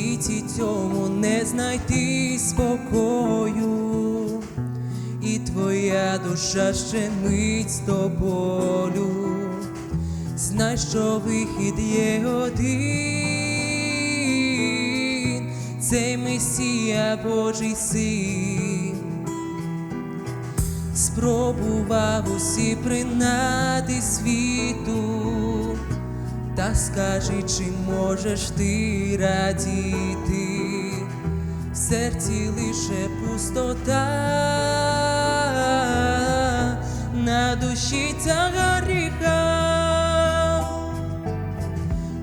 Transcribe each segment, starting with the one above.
світі цьому не знайти спокою, і твоя душа ще мить до болю. Знай, що вихід є один, цей Месія Божий син. Спробував усі принади світу, та скажи, чи можеш ти радіти, в серці лише пустота, на душі тяга гріха.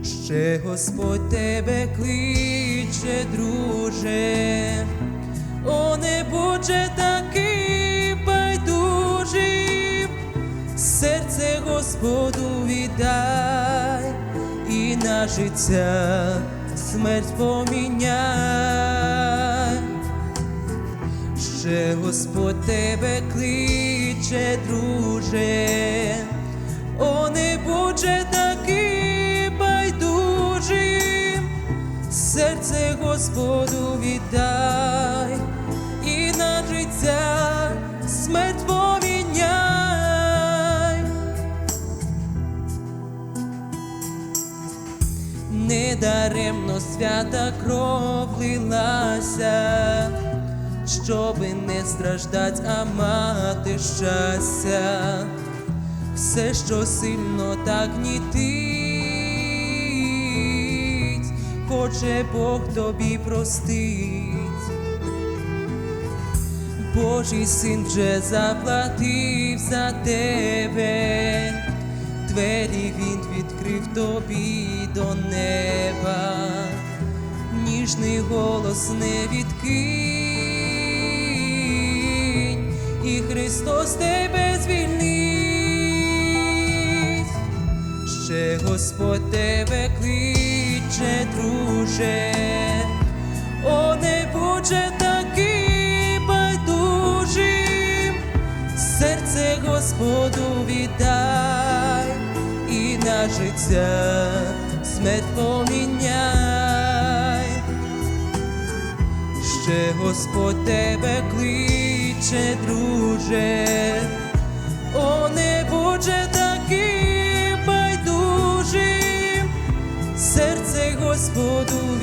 Ще Господь тебе кличе, друже, о не будь такий життя смерть поміняй. Ще Господь тебе кличе, друже, о не будь такий байдужим, серце Господу віддай Недаремно свята кров лилася, щоби не страждать, а мати щастя, все, що сильно так гнітить, хоче Бог тобі простить. Божий син вже заплатив за тебе, двері він відкрив тобі до неба, ніжний голос не відкинь, і Христос тебе звільнить. Ще Господь тебе кличе, друже, о не будь такий байдужим, серце Господу віддай на життя смерть поміняй. Ще Господь тебе кличе, друже, о не будь такий байдужим, серце Господу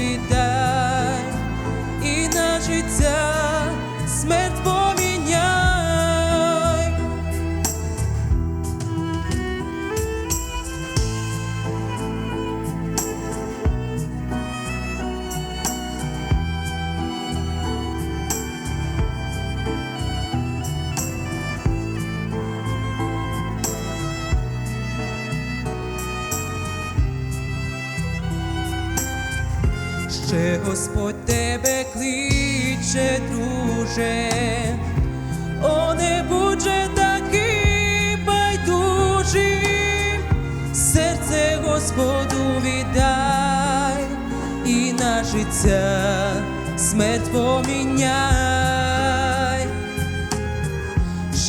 Ще Господь тебе кличе, друже, о не будь же такий байдужим, серце Господу віддай і на життя смерть поміняй.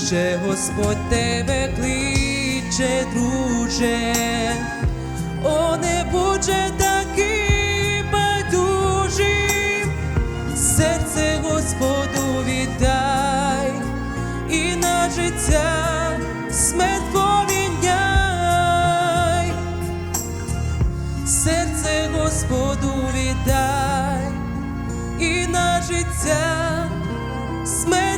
Ще Господь тебе кличе, друже, Господу віддай і на життя смерть.